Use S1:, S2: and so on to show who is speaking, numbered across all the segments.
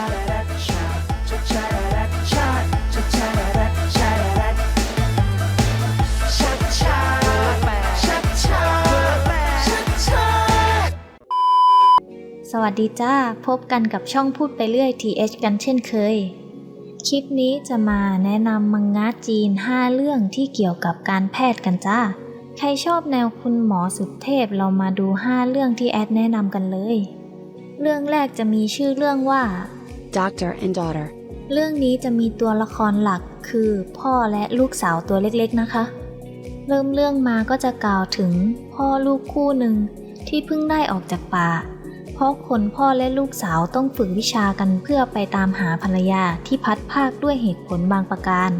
S1: สวัสดีจ้า พบกันกับช่องพูดไปเรื่อย TH กันเช่นเคย คลิปนี้จะมาแนะนำมังงะจีน 5 เรื่องที่เกี่ยวกับการแพทย์กันจ้า ใครชอบแนวคุณหมอสุดเทพเรามาดู 5 เรื่องที่แอดแนะนำกันเลยเรื่องแรกจะมีชื่อเรื่องว่า
S2: Doctor and Daughter.
S1: เรื่องนี้จะมีตัวละครหลักคือพ่อและลูกสาวตัวเล็กๆนะคะ เริ่มเรื่องมาก็จะกล่าวถึงพ่อลูกคู่หนึ่งที่เพิ่งได้ออกจากป่า เพราะคนพ่อและลูกสาวต้องฝึกวิชากันเพื่อไปตามหาภรรยาที่พัดภาคด้วยเหตุผลบางประการ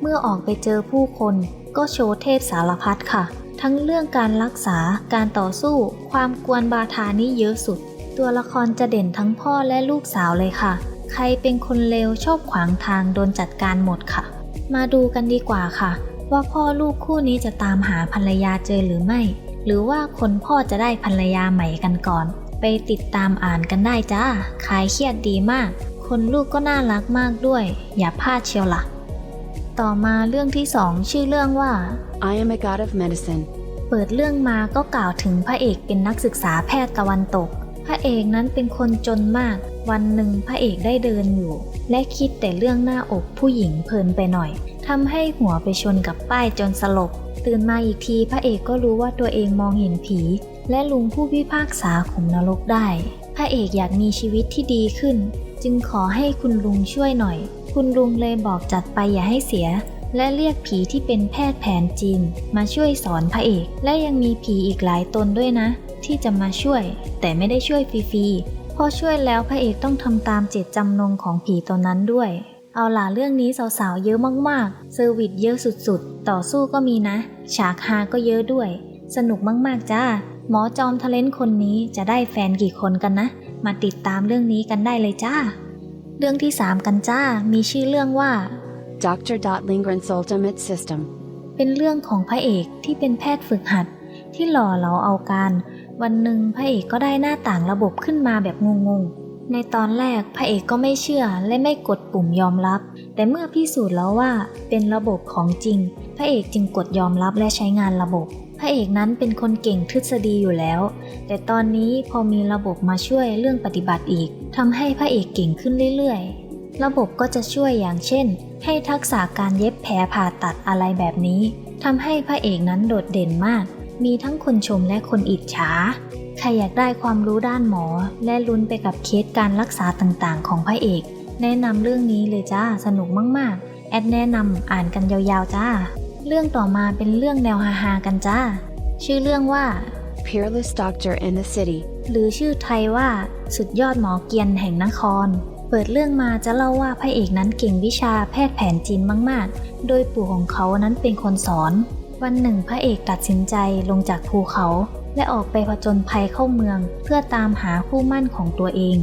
S1: เมื่อออกไปเจอผู้คนก็โชว์เทพสารพัดค่ะ ทั้งเรื่องการรักษาการต่อสู้ ความกวนบาทานี่เยอะสุด ตัวละครจะเด่นทั้งพ่อและลูกสาวเลยค่ะ ใครเป็นคนเลวชอบขวางทางโดนจัดการหมดค่ะ มาดูกันดีกว่าค่ะ ว่าพ่อลูกคู่นี้จะตามหาภรรยาเจอหรือไม่ หรือว่าคนพ่อจะได้ภรรยาใหม่กันก่อน ไปติดตามอ่านกันได้จ้าคลายเครียดดีมาก คนลูกก็น่ารักมากด้วย อย่าพลาดเชียวล่ะ ต่อมาเรื่องที่สองชื่อเรื่องว่า
S2: I am a god of medicine.
S1: เปิดเรื่องมาก็กล่าวถึงพระเอกเป็นนักศึกษาแพทย์ตะวันตก พระเอกนั้นเป็นคนจนมาก วันหนึ่งพระเอกได้เดินอยู่ และคิดแต่เรื่องหน้าอกผู้หญิงเพลินไปหน่อยทำให้หัวไปชนกับป้ายจนสลบ ตื่นมาอีกทีพระเอกก็รู้ว่าตัวเองมองเห็นผี และลุงผู้พิพากษาขุมนรกได้ พระเอกอยากมีชีวิตที่ดีขึ้น จึงขอให้คุณลุงช่วยหน่อย คุณลุงเลยบอกจัดไปอย่าให้เสียและเรียกผีที่เป็นแพทย์แผนจีน มาช่วยสอนพระเอก และยังมีผีอีกหลายตนด้วยนะ ที่จะมาช่วย แต่ไม่ได้ช่วยฟรีๆ อช่วยแล้วพระเอกต้องทำตามเจตจำนงของผีตนนั้นด้วย เอาล่ะเรื่องนี้สาวๆเยอะมากๆเซอร์วิสเยอะสุดๆ ต่อสู้ก็มีนะ ฉากฮาก็เยอะด้วย สนุกมากๆจ้า หมอจอมทะเลนคนนี้จะได้แฟนกี่คนกันนะ มาติดตามเรื่องนี้กันได้เลยจ้า เรื่องที่ 3 กันจ้า มีชื่อเรื่องว่า
S2: Dr. Dot Lingren's Ultimate System.
S1: เป็นเรื่องของพระเอกที่เป็นแพทย์ฝึกหัดที่หล่อเหลาเอาการ วันหนึ่งพระเอกก็ได้หน้าต่างระบบขึ้นมาแบบงงๆ ในตอนแรกพระเอกก็ไม่เชื่อและไม่กดปุ่มยอมรับ แต่เมื่อพิสูจน์แล้วว่าเป็นระบบของจริง พระเอกจึงกดยอมรับและใช้งานระบบ พระเอกนั้นเป็นคนเก่งทฤษฎีอยู่แล้ว แต่ตอนนี้พอมีระบบมาช่วยเรื่องปฏิบัติอีกทำให้พระเอกเก่งขึ้นเรื่อยๆ ระบบก็จะช่วยอย่างเช่น ให้ทักษะการเย็บแผลผ่าตัดอะไรแบบนี้ทำให้พระเอกนั้นโดดเด่นมาก มีทั้งคนชมและคนอิจฉา ใครอยากได้ความรู้ด้านหมอ และลุ้นไปกับเคสการรักษาต่างๆ ของพระเอก แนะนำเรื่องนี้เลยจ้า สนุกมากๆ แอดแนะนำอ่านกันยาวๆจ้า เรื่องต่อมาเป็นเรื่องแนวฮาๆกันจ้า ชื่อเรื่องว่า
S2: Peerless Doctor in the City.
S1: หรือชื่อไทยว่าสุดยอดหมอเกียนแห่งนคร เปิดเรื่องมาจะเล่าว่าพระเอกนั้นเก่งวิชาแพทย์แผนจีนมาก ๆ โดยปู่ของเขานั้นเป็นคนสอน วันหนึ่งพระเอกตัดสินใจลงจากภูเขา และออกไปผจญภัยเข้าเมือง เพื่อตามหาคู่มั่นของตัวเอง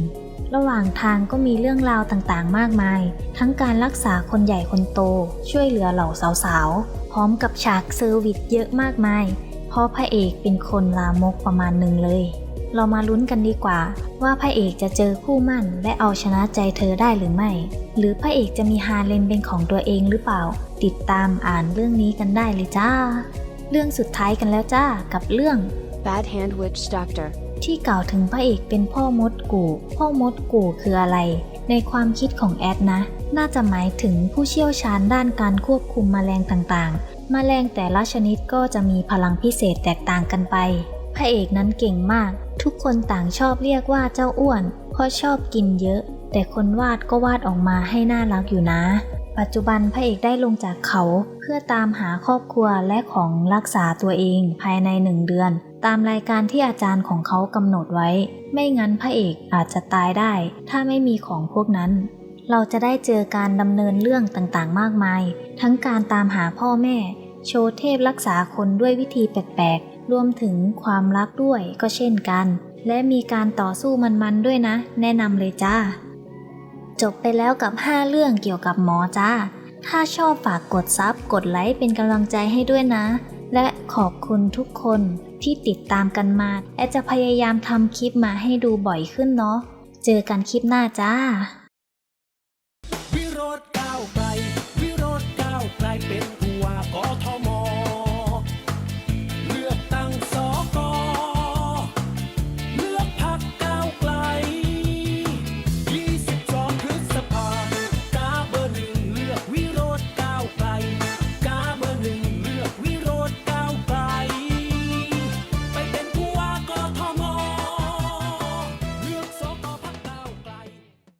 S1: ระหว่างทางก็มีเรื่องราวต่างๆ มากมาย ทั้งการรักษาคนใหญ่คนโต ช่วยเหลือเหล่าสาวๆ พร้อมกับฉากเซอร์วิสเยอะมากมาย เพราะพระเอกเป็นคนลามกประมาณหนึ่งเลย เรามาลุ้นกันดีกว่า ว่าพระเอกจะเจอคู่มั่น และเอาชนะใจเธอได้หรือไม่ หรือพระเอกจะมีฮาเลมเป็นของตัวเองหรือเปล่า ติดตามอ่านเรื่องนี้กันได้เลยจ้า เรื่องสุดท้ายกันแล้วจ้ากับเรื่อง
S2: Bad Hand Witch Doctor.
S1: ที่กล่าวถึงพระเอกเป็นพ่อมดกู่พ่อมดกู่คืออะไร ในความคิดของแอดนะ น่าจะหมายถึงผู้เชี่ยวชาญด้านการควบคุมแมลงต่างๆแมลงแต่ละชนิดก็จะมีพลังพิเศษแตกต่างกันไป พระเอกนั้นเก่งมาก ทุกคนต่างชอบเรียกว่าเจ้าอ้วน เพราะชอบกินเยอะ แต่คนวาดก็วาดออกมาให้น่ารักอยู่นะ ปัจจุบันพระเอกได้ลงจากเขาเพื่อตามหาครอบครัวและของรักษาตัวเองภายในหนึ่งเดือน ตามรายการที่อาจารย์ของเขากำหนดไว้ ไม่งั้นพระเอกอาจจะตายได้ ถ้าไม่มีของพวกนั้นเราจะได้เจอการดำเนินเรื่องต่างๆ มากมาย ทั้งการตามหาพ่อแม่ โชว์เทพรักษาคนด้วยวิธีแปลกๆ รวมถึงความรักด้วยก็เช่นกัน และมีการต่อสู้มันๆด้วยนะ แนะนำเลยจ้า จบไปแล้วกับ 5 เรื่องเกี่ยวกับหมอจ้า ถ้าชอบฝากกดซับกดไลค์เป็นกำลังใจให้ด้วยนะ และขอบคุณทุกคนที่ติดตามกันมา แอดจะพยายามทำคลิปมาให้ดูบ่อยขึ้นเนาะ เจอกันคลิปหน้าจ้า